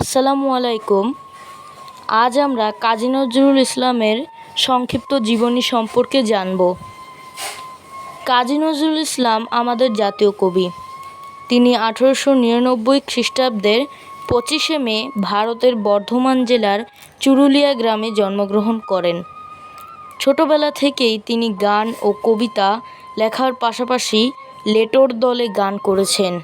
আসসালামু আলাইকুম। আজ আমরা কাজী নজরুল ইসলামের সংক্ষিপ্ত জীবনী সম্পর্কে জানব। কাজী নজরুল ইসলাম আমাদের জাতীয় কবি। তিনি আঠেরোশো নিরানব্বই খ্রিস্টাব্দের পঁচিশে মে ভারতের বর্ধমান জেলার চুরুলিয়া গ্রামে জন্মগ্রহণ করেন। ছোটবেলা থেকেই তিনি গান ও কবিতা লেখার পাশাপাশি লেটোর দলে গান করেছেন।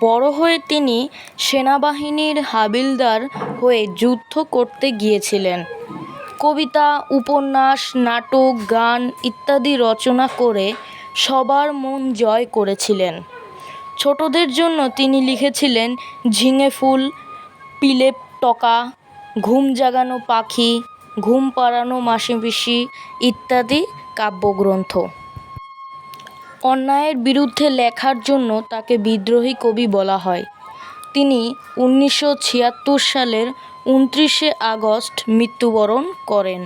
বড় হয়ে তিনি সেনাবাহিনীর হাবিলদার হয়ে যুদ্ধ করতে গিয়েছিলেন। কবিতা, উপন্যাস, নাটক, গান ইত্যাদি রচনা করে সবার মন জয় করেছিলেন। ছোটদের জন্য তিনি লিখেছিলেন ঝিঙে ফুল, পিলেপ টকা, ঘুম জাগানো পাখি, ঘুম পাড়ানো মাসি পিসি ইত্যাদি কাব্যগ্রন্থ। অন্যায়ের বিরুদ্ধে লেখার জন্য তাকে বিদ্রোহী কবি বলা হয়। তিনি উনিশশো ছিয়াত্তর সালের উনত্রিশে আগস্ট মৃত্যুবরণ করেন।